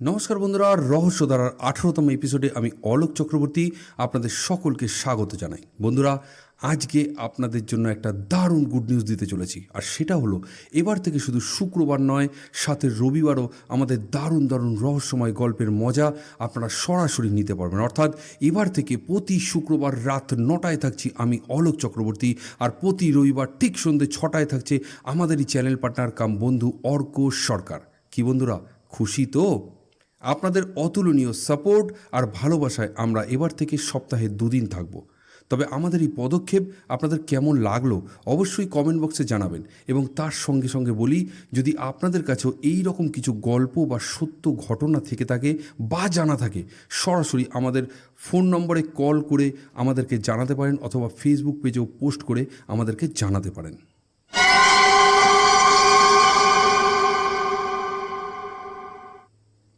নমস্কার বন্ধুরা রহস্যধারার আঠারোতম এপিসোডে আমি অলোক চক্রবর্তী আপনাদের সকলকে স্বাগত জানাই। বন্ধুরা আজকে আপনাদের জন্য একটা দারুণ গুড নিউজ দিতে চলেছি। আর সেটা হলো, এবার থেকে শুধু শুক্রবার নয়, সাথে রবিবারও আমাদের দারুণ দারুণ রহস্যময় গল্পের মজা আপনারা সরাসরি নিতে পারবেন। অর্থাৎ এবার থেকে প্রতি শুক্রবার রাত নটায় থাকছি আমি অলোক চক্রবর্তী, আর প্রতি রবিবার ঠিক সন্ধ্যে ছটায় থাকছে আমাদেরই চ্যানেল পার্টনার কাম বন্ধু অর্ক সরকার। কি বন্ধুরা, খুশি তো? আপনাদের অতুলনীয় সাপোর্ট আর ভালোবাসায় আমরা এবার থেকে সপ্তাহে দুদিন থাকব। তবে আমাদের এই পদক্ষেপ আপনাদের কেমন লাগল অবশ্যই কমেন্ট বক্সে জানাবেন এবং তার সঙ্গে সঙ্গে বলি, যদি আপনাদের কাছেও এই রকম কিছু গল্প বা সত্য ঘটনা থেকে থাকে বা জানা থাকে, সরাসরি আমাদের ফোন নম্বরে কল করে আমাদেরকে জানাতে পারেন অথবা ফেসবুক পেজেও পোস্ট করে আমাদেরকে জানাতে পারেন।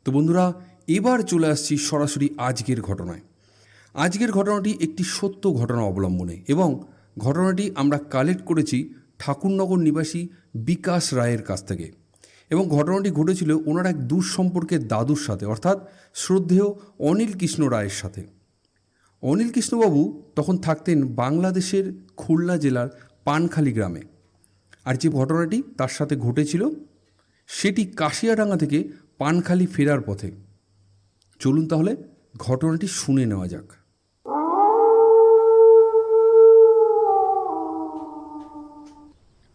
তো বন্ধুরা, এবার চলে আসছি সরাসরি আজকের ঘটনায়। আজকের ঘটনাটি একটি সত্য ঘটনা অবলম্বনে এবং ঘটনাটি আমরা কালেক্ট করেছি ঠাকুরনগর নিবাসী বিকাশ রায়ের কাছ থেকে। এবং ঘটনাটি ঘটেছিল ওনার এক দূর সম্পর্কের দাদুর সাথে, অর্থাৎ শ্রদ্ধেয় অনিল কৃষ্ণ রায়ের সাথে। অনিল কৃষ্ণবাবু তখন থাকতেন বাংলাদেশের খুলনা জেলার পানখালি গ্রামে। আর যে ঘটনাটি তার সাথে ঘটেছিল, সেটি কাশিয়াডাঙ্গা থেকে পানখালি ফেরার পথে। চলুন তাহলে ঘটনাটি শুনে নেওয়া যাক।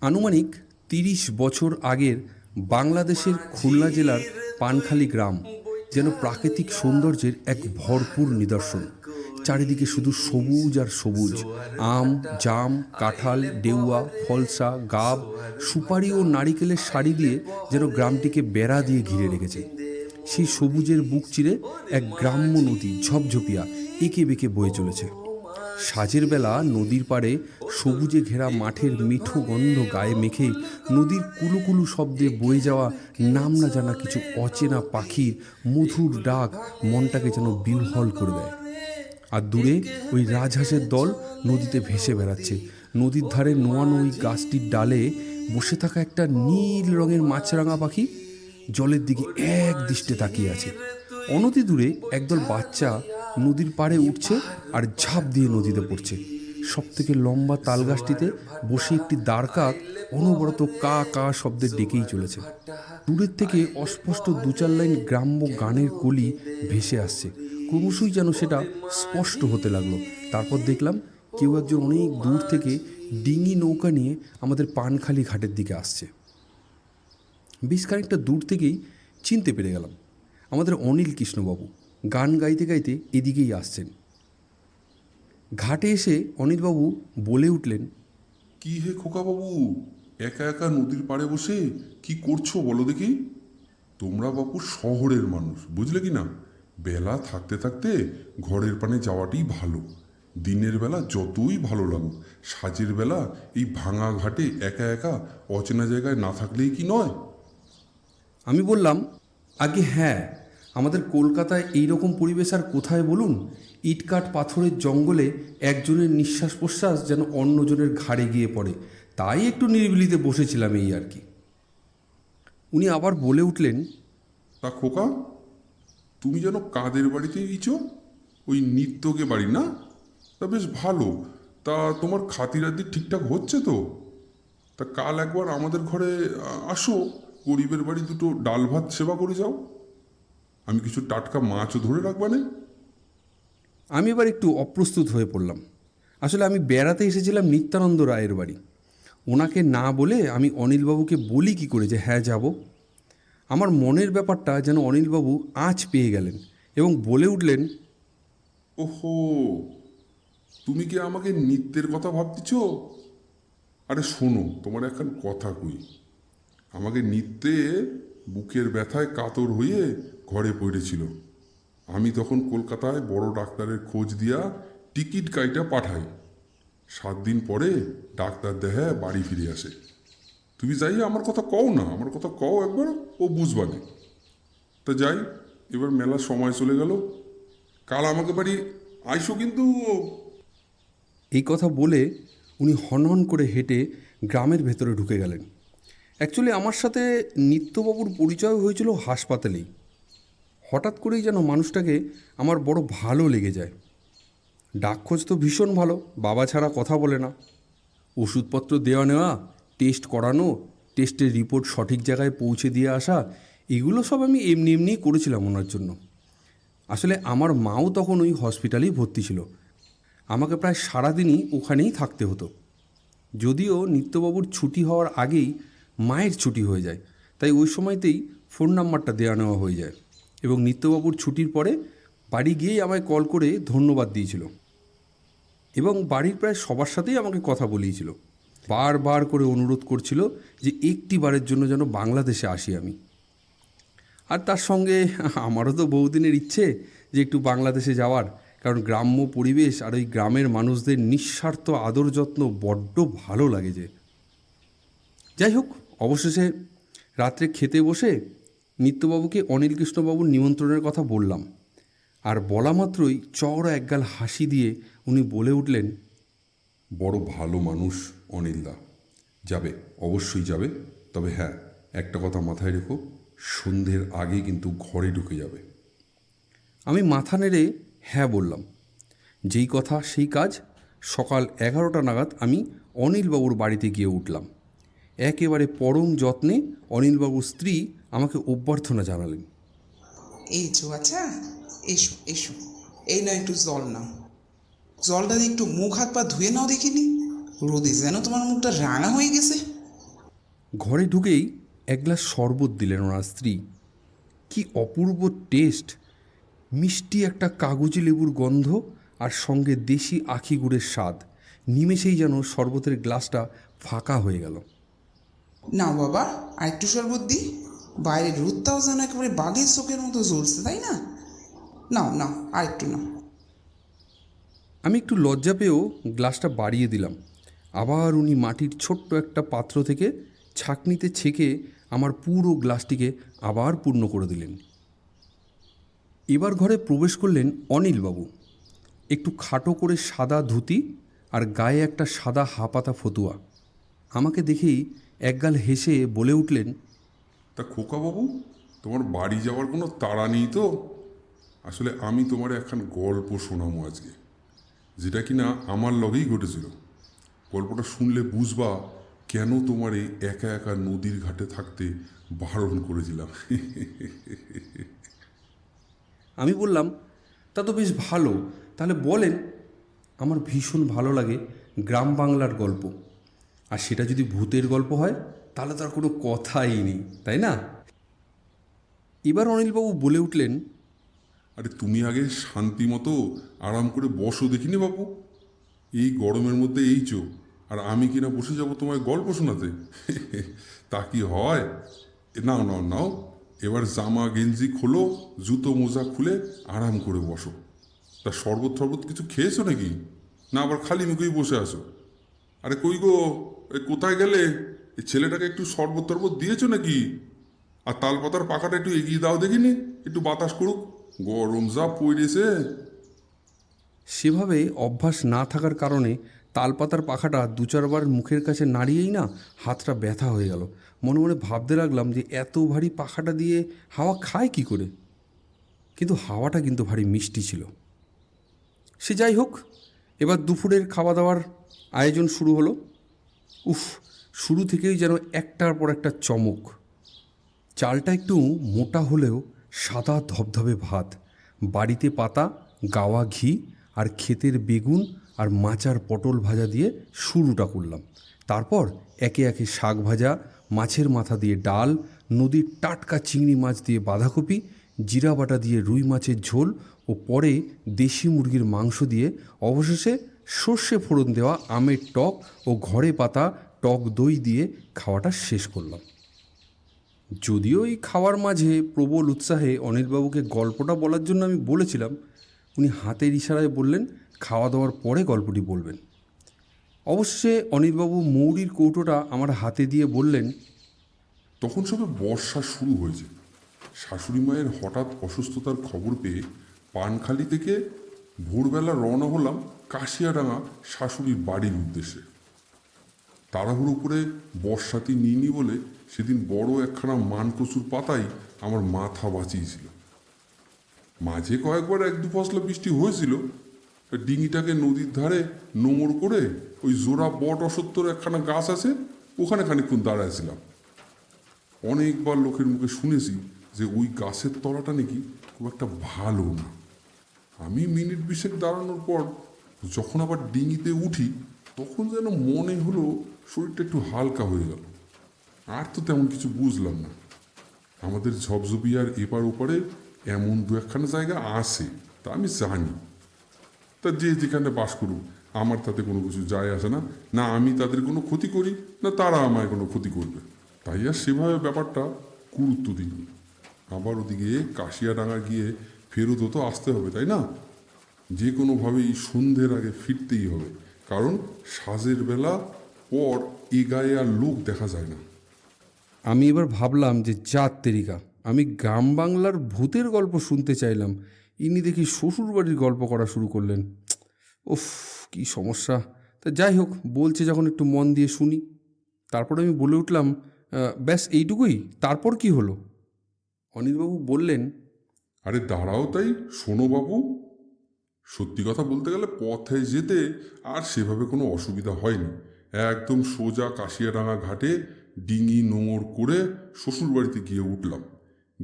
আনুমানিক তিরিশ বছর আগের বাংলাদেশের খুলনা জেলার পানখালি গ্রাম, যেন প্রাকৃতিক সৌন্দর্যের এক ভরপুর নিদর্শন। চারিদিকে শুধু সবুজ আর সবুজ। আম, জাম, কাঁঠাল, ডেউয়া, ফলসা, গাব, সুপারি ও নারিকেলের শাড়ি দিয়ে যেন গ্রামটিকে বেড়া দিয়ে ঘিরে রেখেছে। সেই সবুজের বুক চিরে এক গ্রাম্য নদী ঝপঝপিয়া এঁকে বেঁকে বয়ে চলেছে। সাজের বেলা নদীর পাড়ে সবুজে ঘেরা মাঠের মিঠো গন্ধ গায়ে মেখে নদীর কুলুকুলু শব্দে বয়ে যাওয়া নাম না জানা কিছু অচেনা পাখির মধুর ডাক মনটাকে যেন বিহ্বল করে দেয়। আর দূরে ওই রাজহাঁসের দল নদীতে ভেসে বেড়াচ্ছে। নদীর ধারে নোয়ানো ওই গাছটির ডালে বসে থাকা একটা নীল রঙের মাছরাঙা পাখি জলের দিকে এক দৃষ্টে তাকিয়ে আছে। অনতি দূরে একদল বাচ্চা নদীর পাড়ে উঠছে আর ঝাঁপ দিয়ে নদীতে পড়ছে। সব থেকে লম্বা তালগাছটিতে বসে একটি দ্বারকাক অনবরত কা কা শব্দে ডেকেই চলেছে। দূরের থেকে অস্পষ্ট দু চার লাইন গ্রাম্য গানের কলি ভেসে আসছে। ক্রমশই যেন সেটা স্পষ্ট হতে লাগল। তারপর দেখলাম কেউ একজন অনেক দূর থেকে ডিঙি নৌকা নিয়ে আমাদের পানখালি ঘাটের দিকে আসছে। বেশ খানিকটা দূর থেকেই চিনতে পেরে গেলাম। আমাদের অনিল কৃষ্ণবাবু গান গাইতে গাইতে এদিকেই আসছেন। ঘাটে এসে অনিলবাবু বলে উঠলেন, কি হে খোকাবাবু, একা একা নদীর পাড়ে বসে কি করছ বলো দেখি? তোমরা বাবু শহরের মানুষ, বুঝলে কি না? বেলা থাকতে থাকতে ঘরের পানে যাওয়াটাই ভালো। দিনের বেলা যতই ভালো লাগুক, সাজের বেলা এই ভাঙা ঘাটে একা একা অচেনা জায়গায় না থাকলেই কি নয়? আমি বললাম, আগে হ্যাঁ আমাদের কলকাতায় এই রকম পরিবেশ আর কোথায় বলুন? ইটকাট পাথরের জঙ্গলে একজনের নিঃশ্বাস প্রশ্বাস যেন অন্যজনের ঘাড়ে গিয়ে পড়ে। তাই একটু নিরিবিলিতে বসেছিলাম এই আর কি। উনি আবার বলে উঠলেন, তা খোকা, তুমি যেন কাদের বাড়িতে গিয়েছ? ওই নিত্যকে বাড়ি না? তা বেশ ভালো। তা তোমার খাতিরাতি ঠিকঠাক হচ্ছে তো? তা কাল একবার আমাদের ঘরে আসো। গরিবের বাড়ি দুটো ডাল ভাত সেবা করে যাও। আমি কিছু টাটকা মাছও ধরে রাখবা রাখবানে আমি এবার একটু অপ্রস্তুত হয়ে পড়লাম। আসলে আমি বেড়াতে এসেছিলাম নিত্যানন্দ রায়ের বাড়ি। ওনাকে না বলে আমি অনিলবাবুকে বলি কি করে যে হ্যাঁ যাব। আমার মনের ব্যাপারটা যেন অনিলবাবু আঁচ পেয়ে গেলেন এবং বলে উঠলেন ওহো তুমি কি আমাকে নিত্যের কথা ভাবতেছ? আরে শোনো তোমার এখন কথা কই। আমাকে নিত্যে বুকের ব্যথায় কাতর হয়ে ঘরে পড়েছিল। আমি তখন কলকাতায় বড় ডাক্তারের খোঁজ দিয়া টিকিট কাইটা পাঠাই। সাত দিন পরে ডাক্তার দেহে বাড়ি ফিরে আসে। তুমি যাই আমার কথা কও না, আমার কথা কও একবার, ও বুঝবানে তা যাই, এবার মেলার সময় চলে গেল। কাল আমাকে বাড়ি আইসো কিন্তু এই কথা বলে উনি হনহন করে হেঁটে গ্রামের ভেতরে ঢুকে গেলেন। অ্যাকচুয়ালি আমার সাথে নিত্যবাবুর পরিচয় হয়েছিল হাসপাতালেই। হঠাৎ করেই যেন মানুষটাকে আমার বড় ভালো লেগে যায়। ডাকখোঁজ তো ভীষণ ভালো, বাবা ছাড়া কথা বলে না। ওষুধপত্র দেওয়া নেওয়া টেস্ট করানো টেস্টের রিপোর্ট সঠিক জায়গায় পৌঁছে দিয়ে আসা, এগুলো সব আমি এমনি এমনিই করেছিলাম ওনার জন্য। আসলে আমার মাও তখন ওই হসপিটালেই ভর্তি ছিল। আমাকে প্রায় সারাদিনই ওখানেই থাকতে হতো। যদিও নিত্যবাবুর ছুটি হওয়ার আগেই মায়ের ছুটি হয়ে যায়। তাই ওই সময়তেই ফোন নাম্বারটা দেওয়া নেওয়া হয়ে যায় এবং নিত্যবাবুর ছুটির পরে বাড়ি গিয়েই আমায় কল করে ধন্যবাদ দিয়েছিল এবং বাড়ির প্রায় সবার সাথেই আমাকে কথা বলিয়েছিল। বারবার করে অনুরোধ করছিল যে একটি বারের জন্য যেন বাংলাদেশে আসি আমি। আর তার সঙ্গে আমারও তো বহুদিনের ইচ্ছে যে একটু বাংলাদেশে যাওয়ার, কারণ গ্রাম্য পরিবেশ আর ওই গ্রামের মানুষদের নিঃস্বার্থ আদর যত্ন বড্ড ভালো লাগে যে। যাই হোক অবশেষে রাত্রে খেতে বসে নিত্যবাবুকে অনিল কৃষ্ণবাবুর নিমন্ত্রণের কথা বললাম। আর বলা মাত্রই চওড়া একগাল হাসি দিয়ে উনি বলে উঠলেন বড় ভালো মানুষ অনিলদা। যাবে অবশ্যই যাবে। তবে হ্যাঁ একটা কথা মাথায় রেখো সন্ধ্যের আগে কিন্তু ঘরে ঢুকে যাবে। আমি মাথা নেড়ে হ্যাঁ বললাম। যেই কথা সেই কাজ সকাল এগারোটা নাগাদ আমি অনিলবাবুর বাড়িতে গিয়ে উঠলাম। একেবারে পরম যত্নে অনিলবাবুর স্ত্রী আমাকে অভ্যর্থনা জানালেন। এই যে আচ্ছা এসো এসো। এই না একটু জল নাও। জলটা দিয়ে একটু মুখ হাত পা ধুয়ে নাও দেখিনি রোদে যেন তোমার মুখটা রাঙা হয়ে গেছে। ঘরে ঢুকেই এক গ্লাস শরবত দিলেন ওনার স্ত্রী। কি অপূর্ব টেস্ট! মিষ্টি একটা কাগজি লেবুর গন্ধ আর সঙ্গে দেশি আখি গুড়ের স্বাদ। নিমেষেই যেন শরবতের গ্লাসটা ফাঁকা হয়ে গেল। নাও বাবা আর একটু শরবত দিই বাইরের রোদটাও যেন একেবারে বাঘের চোখের মতো জ্বলছে, তাই না? নাও নাও আর একটু নাও। আমি একটু লজ্জা পেয়েও গ্লাসটা বাড়িয়ে দিলাম। আবার উনি মাটির ছোট্ট একটা পাত্র থেকে ছাকনিতে ছেঁকে আমার পুরো গ্লাসটিকে আবার পূর্ণ করে দিলেন। এবার ঘরে প্রবেশ করলেন অনিলবাবু। একটু খাটো করে সাদা ধুতি আর গায়ে একটা সাদা হাপাতা ফতুয়া। আমাকে দেখেই একগাল হেসে বলে উঠলেন তা খোকাবাবু তোমার বাড়ি যাওয়ার কোনো তাড়া নেই তো? আসলে আমি তোমার একখান গল্প শোনাবো আজকে যেটা কিনা আমার লগেই ঘটেছিল। গল্পটা শুনলে বুঝবা কেন তোমার এই একা একা নদীর ঘাটে থাকতে বারণ করেছিলাম। আমি বললাম তা তো বেশ ভালো তাহলে বলেন আমার ভীষণ ভালো লাগে গ্রাম বাংলার গল্প। আর সেটা যদি ভূতের গল্প হয়, তাহলে তার কোনো কথাই নেই, তাই না? এবার অনিলবাবু বলে উঠলেন, আরে তুমি আগে শান্তি মতো আরাম করে বসো দেখিনি বাবু এই গরমের মধ্যে এই চো, আর আমি কিনা বসে যাব তোমায় গল্প শোনাতে। তা কি হয়? নাও নাও নাও, এবার জামা গেঞ্জি খোলো, জুতো মোজা খুলে আরাম করে বসো। তা শরবত টরবত কিছু খেয়েছো নাকি? না, আবার খালি মুখেই বসে আসো আরে কই গো? কোথায় গেলে? এই ছেলেটাকে একটু শরবত টরবত দিয়েছ নাকি? আর তাল পাতার পাখাটা একটু এগিয়ে দাও দেখিনি? একটু বাতাস করুক। গরম যা পড়েছে। সেভাবে অভ্যাস না থাকার কারণে তালপাতার পাখাটা দু চারবার মুখের কাছে নাড়িয়েই না হাতটা ব্যথা হয়ে গেল। মনে মনে ভাবতে লাগলাম যে এত ভারী পাখাটা দিয়ে হাওয়া খায় কি করে? কিন্তু হাওয়াটা কিন্তু ভারী মিষ্টি ছিল। সে যাই হোক, এবার দুপুরের খাওয়া দাওয়ার আয়োজন শুরু হলো। উফ, শুরু থেকেই যেন একটার পর একটা চমক। চালটা একটু মোটা হলেও সাদা ধবধবে ভাত। বাড়িতে পাতা, গাওয়া ঘি আর ক্ষেতের বেগুন আর মাচার পটল ভাজা দিয়ে শুরুটা করলাম। তারপর একে একে শাক ভাজা, মাছের মাথা দিয়ে ডাল, নদীর টাটকা চিংড়ি মাছ দিয়ে বাঁধাকপি, জিরা বাটা দিয়ে রুই মাছের ঝোল ও পরে দেশি মুরগির মাংস দিয়ে অবশেষে সর্ষে ফোড়ন দেওয়া আমের টক ও ঘরে পাতা টক দই দিয়ে খাওয়াটা শেষ করলাম। যদিও এই খাওয়ার মাঝে প্রবল উৎসাহে অনিলবাবুকে গল্পটা বলার জন্য আমি বলেছিলাম, উনি হাতের ইশারায় বললেন, খাওয়া দাওয়ার পরে গল্পটি বলবেন। অবশ্যই অনিলবাবু মৌরির কৌটোটা আমার হাতে দিয়ে বললেন, তখন সবে বর্ষা শুরু হয়েছে। শাশুড়ি মায়ের হঠাৎ অসুস্থতার খবর পেয়ে পানখালি থেকে ভোরবেলা রওনা হলাম কাশিয়াডাঙ্গা শাশুড়ির বাড়ির উদ্দেশ্যে। তাড়াহুড়ো করে বর্ষাতি নিইনি বলে সেদিন বড় একখানা মান কচুর পাতাই আমার মাথা বাঁচিয়েছিল। মাঝে কয়েকবার এক দু ফসলা বৃষ্টি হয়েছিল ডিঙিটাকে নদীর ধারে নোঙর করে ওই জোড়া বট অসত্তর একখানা গাছ আছে, ওখানে খানিকক্ষণ দাঁড়াইছিলাম। অনেকবার লোকের মুখে শুনেছি যে ওই গাছের তলাটা নাকি খুব একটা ভালো না। আমি মিনিট বিশেক দাঁড়ানোর পর যখন আবার ডিঙিতে উঠি, তখন যেন মনে হলো শরীরটা একটু হালকা হয়ে গেল। আর তো তেমন কিছু বুঝলাম না। আমাদের ঝপঝপিয়ার এপার ওপারে এমন দু একখানা জায়গা আছে, তা আমি জানি। তা যে যেখানে বাস করুক, আমার তাতে কোনো কিছু যায় আসে না। না আমি তাদের কোনো ক্ষতি করি, না তারা আমায় কোনো ক্ষতি করবে। তাই আর সেভাবে ব্যাপারটা গুরুত্ব দিইনি। আবার ওদিকে কাশিয়াডাঙ্গা গিয়ে ফেরত তো আসতে হবে, তাই না? যে কোনোভাবেই সন্ধ্যের আগে ফিরতেই হবে। কারণ সাজের বেলা পর এ গায়ে আর লোক দেখা যায় না। আমি এবার ভাবলাম যে জাত তেরিকা আমি গ্রাম বাংলার ভূতের গল্প শুনতে চাইলাম। ইনি দেখি শ্বশুরবাড়ির গল্প করা শুরু করলেন। উফ কি সমস্যা। তা যাই হোক বলছে যখন একটু মন দিয়ে শুনি। তারপরে আমি বলে উঠলাম ব্যাস এইটুকুই। তারপর কি হলো? অনিলবাবু বললেন আরে দাঁড়াও তাই শোনো বাবু। সত্যি কথা বলতে গেলে পথে যেতে আর সেভাবে কোনো অসুবিধা হয়নি। একদম সোজা কাশিয়াডাঙ্গা ঘাটে ডিঙি নোঙর করে শ্বশুরবাড়িতে গিয়ে উঠলাম।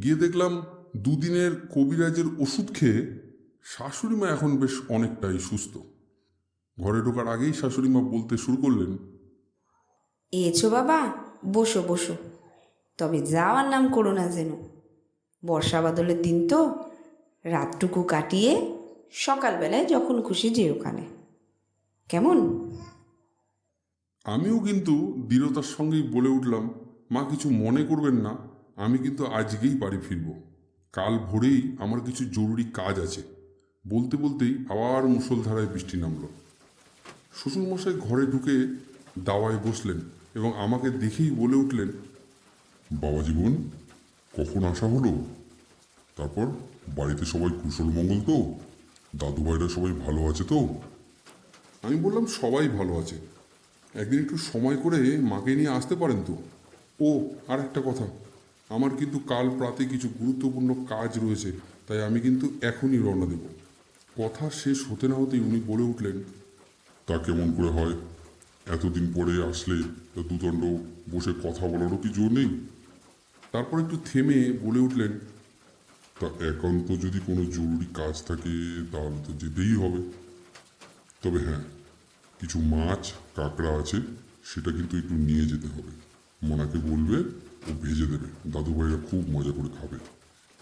গিয়ে দেখলাম দুদিনের কবিরাজের ওষুধ খেয়ে শাশুড়িমা এখন বেশ অনেকটাই সুস্থ। ঘরে ঢোকার আগেই শাশুড়িমা বলতে শুরু করলেন এছো বাবা, বসো বসো। তবে যাওয়ার নাম করো না যেন। বর্ষা বাদলের দিন তো। রাতটুকু কাটিয়ে সকালবেলায় যখন খুশি যে ওখানে কেমন? আমিও কিন্তু দৃঢ়তার সঙ্গেই বলে উঠলাম, মা, কিছু মনে করবেন না, আমি কিন্তু আজকেই বাড়ি ফিরব। কাল ভোরেই আমার কিছু জরুরি কাজ আছে। বলতে বলতেই আবার মুষলধারায় বৃষ্টি নামলো। শ্বশুরমশাই ঘরে ঢুকে দাওয়ায় বসলেন এবং আমাকে দেখেই বলে উঠলেন, বাবা জীবন, কখন আসা হলো? তারপর বাড়িতে সবাই কুশল মঙ্গল তো? দাদু ভাইরা সবাই ভালো আছে তো? আমি বললাম সবাই ভালো আছে। একদিন একটু সময় করে মাকে নিয়ে আসতে পারেন তো? ও আর একটা কথা। আমার কিন্তু কাল প্রাতে কিছু গুরুত্বপূর্ণ কাজ রয়েছে, তাই আমি কিন্তু এখনই রওনা দেব। কথা শেষ হতে না হতেই উনি বলে উঠলেন, তা কেমন করে হয়? এতদিন পরে আসলে দুদণ্ড বসে কথা বলারও কি জোর নেই? তারপর একটু থেমে বলে উঠলেন তা একান্ত যদি কোনো জরুরি কাজ থাকে, তাহলে তো যেতেই হবে। তবে হ্যাঁ কিছু মাছ, কাঁকড়া আছে, সেটা কিন্তু একটু নিয়ে যেতে হবে। মোনাকে বলবে, ও ভেজে দেবে। দাদু ভাইরা খুব মজা করে খাবে।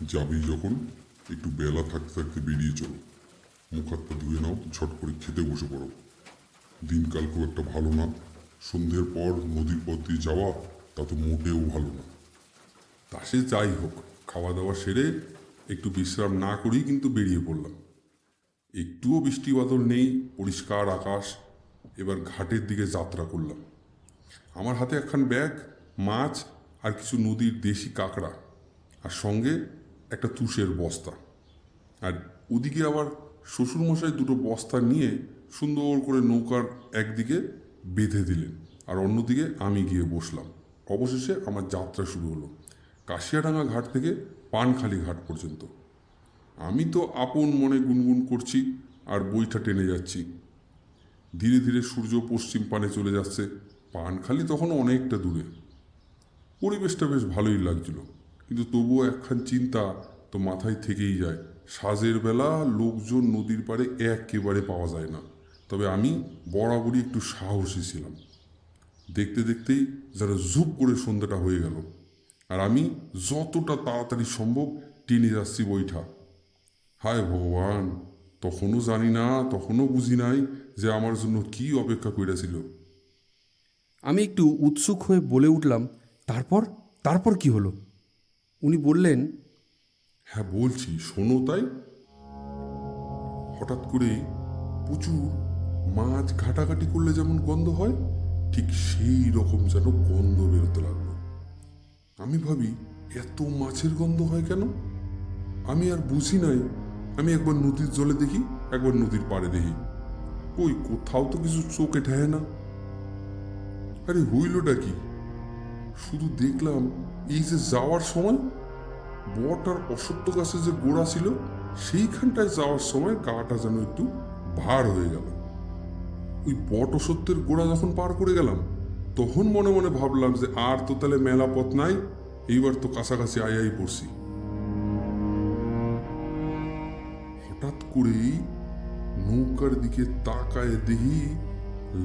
যাবি যখন, একটু বেলা থাকতে থাকতে বেরিয়ে চলো। মুখ হাত পা ধুয়ে নাও, ঝট করে খেতে বসে পড়ো। দিনকাল খুব একটা ভালো না। সন্ধ্যের পর নদীর পথ দিয়ে যাওয়া, তা তো মোটেও ভালো না। তা সে যাই হোক, খাওয়া দাওয়া সেরে একটু বিশ্রাম না করেই কিন্তু বেরিয়ে পড়লাম। একটুও বৃষ্টি বাদল নেই, পরিষ্কার আকাশ, এবার ঘাটের দিকে যাত্রা করলাম। আমার হাতে একখান ব্যাগ, মাছ আর কিছু নদীর দেশি কাঁকড়া আর সঙ্গে একটা তুষের বস্তা। আর ওদিকে আবার শ্বশুরমশাই দুটো বস্তা নিয়ে সুন্দর করে নৌকার একদিকে বেঁধে দিলেন আর অন্যদিকে আমি গিয়ে বসলাম। অবশেষে আমার যাত্রা শুরু হলো। কাশিয়াডাঙ্গা ঘাট থেকে পানখালি ঘাট পর্যন্ত। আমি তো আপন মনে গুনগুন করছি আর বইটা টেনে যাচ্ছি। ধীরে ধীরে সূর্য পশ্চিম পানে চলে যাচ্ছে। পানখালি তখন অনেকটা দূরে। পরিবেশটা বেশ ভালোই লাগছিল, কিন্তু তবুও একখান চিন্তা তো মাথায় থেকেই যায়। সাজের বেলা লোকজন নদীর পাড়ে একেবারে পাওয়া যায় না। তবে আমি বরাবরই একটু সাহসী ছিলাম। দেখতে দেখতেই যেন ঝুপ করে সন্ধ্যাটা হয়ে গেল। আর আমি যতটা তাড়াতাড়ি সম্ভব টেনে যাচ্ছি বইটা। হায় ভগবান তখনও জানি না তখনও বুঝি নাই যে আমার জন্য কি অপেক্ষা করেছিল আমি একটু উৎসুক হয়ে বলে উঠলাম তারপর? তারপর কি হলো? উনি বললেন হ্যাঁ বলছি শোনো তাই? হঠাৎ করে প্রচুর মাছ ঘাটাঘাটি করলে যেমন গন্ধ হয় ঠিক সেই রকম যেন গন্ধ বেরোতে লাগল। আমি ভাবি, এত মাছের গন্ধ হয় কেন? আমি আর বুঝি নাই। আমি একবার নদীর জলে দেখি, একবার নদীর পাড়ে দেখি। ওই কোথাও তো কিছু চোখে ঠেহে না। আরে, হইলটা কি? শুধু দেখলাম, এই যে যাওয়ার সময় বট আর অসত্য গাছে যে গোড়া ছিল, সেইখানটায় যাওয়ার সময় গাটা যেন একটু ভার হয়ে গেল। ওই বট অসত্যের গোড়া যখন পার করে গেলাম তখন মনে মনে ভাবলাম যে আর তো তাহলে মেলা পথ নাই, এইবার তো কাছাকাছি আই পড়ছি। হঠাৎ করেই নৌকার দিকে তাকায় দেখি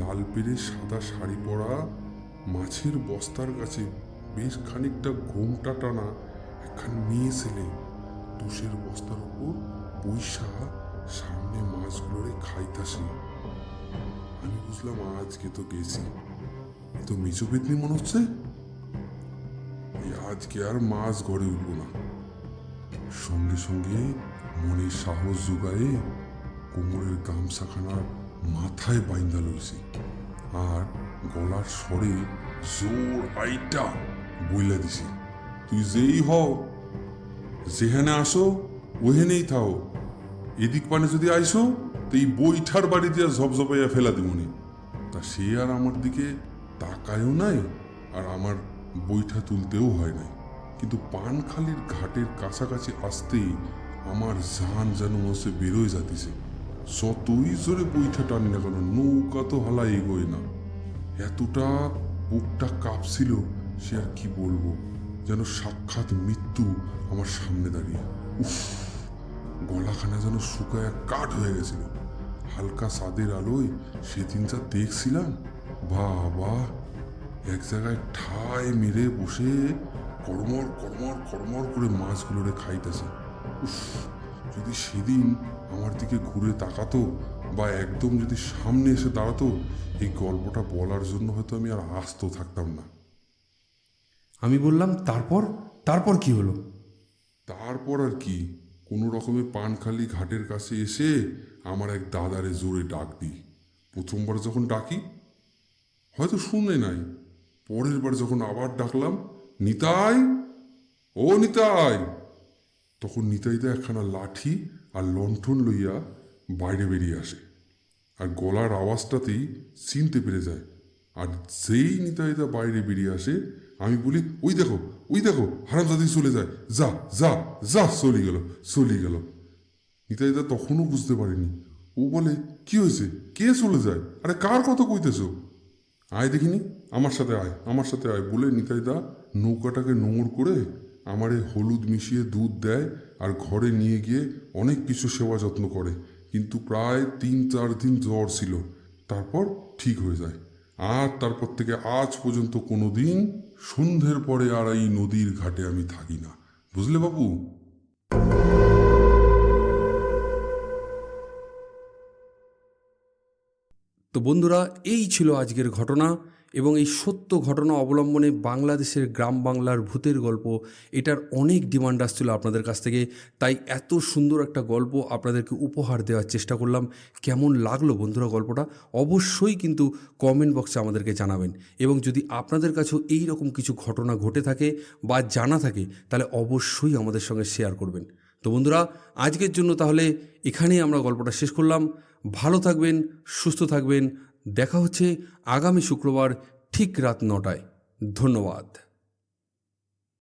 লাল পেরে সাদা শাড়ি পরা মাছের বস্তার কাছে বেশ খানিকটা ঘোমটা টানা একখান মেয়ে ছেলে তুষের বস্তার উপর পয়সা সামনে মাছগুলোরে খাইতাছে। আমি বুঝলাম আজকে তো গেছি। এ তো মেজো পেতনি মনে হচ্ছে? আজকে আর মাছ ঘরে উঠবো না। সঙ্গে সঙ্গে মনে সাহস যোগায়ে কোমরের গামছাখানা মাথায় বাইন্দা লইছি। আর গলার স্বরে জোর আইটা বইলা দিছি। তুই যেই হও যেখানে আসো, ওহেনেই থাও। এদিক পানে যদি আইসো, তো এই বইঠার বাড়ি দিয়ে ঝপঝপাইয়া ফেলা দিমনি। তা সে আর আমার দিকে তাকায়ও নাই, আর আমার বইঠা তুলতেও হয় নাই। কিন্তু পানখালির ঘাটের কাছাকাছি আসতেই আমার জান যেন মনে বেরোয় যাতিছে যতই জোরে বৈঠা টানি না কেন নৌকা তো হালা এগোয় না। এতটা বুকটা কাঁপছিল, সে আর কি বলব? যেন সাক্ষাৎ মৃত্যু আমার সামনে দাঁড়িয়ে। উফ, গলাখানা যেন শুকায় কাঠ হয়ে গেছিল। হালকা সাদের আলোয় সেদিন যা দেখছিলাম বাবা এক জায়গায় ঠায় মেরে বসে কর্মর কর্মর কর্মর করে মাছগুলোরে খাইতেছে। উফ যদি সেদিন আমার দিকে ঘুরে তাকাতো বা একদম যদি সামনে এসে দাঁড়াতো এই গল্পটা বলার জন্য হয়তো আমি আর আস্ত থাকতাম না। আমি বললাম তারপর? তারপর কি হলো? তারপর আর কি? কোনো রকমে পানখালি ঘাটের কাছে এসে আমার এক দাদারে জোরে ডাক দিই। প্রথমবার যখন ডাকি হয়তো শুনে নাই। পরের বার যখন আবার ডাকলাম, নিতাই, ও নিতাই। তখন নিতাইদা একখানা লাঠি আর লণ্ঠন লইয়া বাইরে বেরিয়ে আসে। আর গলার আওয়াজটাতেই চিনতে পেরে যায়। আর যেই নিতাইদা বাইরে বেরিয়ে আসে, আমি বলি, ওই দেখো ওই দেখো, হারামজাদি চলে যায়। যা যা যা, চলে গেল চলে গেল। নিতাইদা তখনও বুঝতে পারেনি। ও বলে, কি হয়েছে? কে চলে যায়? আরে কার কথা কইতেছো? আয় দেখিনি? আমার সাথে আয়, আমার সাথে আয় বলে নিতাইদা নৌকাটাকে নোংর করে আমারে হলুদ মিশিয়ে দুধ দেয় আর ঘরে নিয়ে গিয়ে অনেক কিছু সেবা যত্ন করে। কিন্তু প্রায় তিন চার দিন জ্বর ছিল। তারপর ঠিক হয়ে যায়। আর তারপর থেকে আজ পর্যন্ত কোনো দিন সন্ধ্যের পরে আর এই নদীর ঘাটে আমি থাকি না। বুঝলে বাবু? তো বন্ধুরা, এই ছিল আজকের ঘটনা এবং এই সত্য ঘটনা অবলম্বনে বাংলাদেশের গ্রাম বাংলার ভূতের গল্প। এটার অনেক ডিমান্ড আসছিল আপনাদের কাছ থেকে, তাই এত সুন্দর একটা গল্প আপনাদেরকে উপহার দেওয়ার চেষ্টা করলাম। কেমন লাগল বন্ধুরা গল্পটা? অবশ্যই কিন্তু কমেন্ট বক্সে আমাদেরকে জানাবেন। এবং যদি আপনাদের কাছেও এই রকম কিছু ঘটনা ঘটে থাকে বা জানা থাকে, তাহলে অবশ্যই আমাদের সঙ্গে শেয়ার করবেন। তো বন্ধুরা, আজকের জন্য তাহলে এখানেই আমরা গল্পটা শেষ করলাম। ভালো থাকবেন সুস্থ থাকবেন। দেখা হচ্ছে আগামী শুক্রবার ঠিক রাত নটায়। ধন্যবাদ।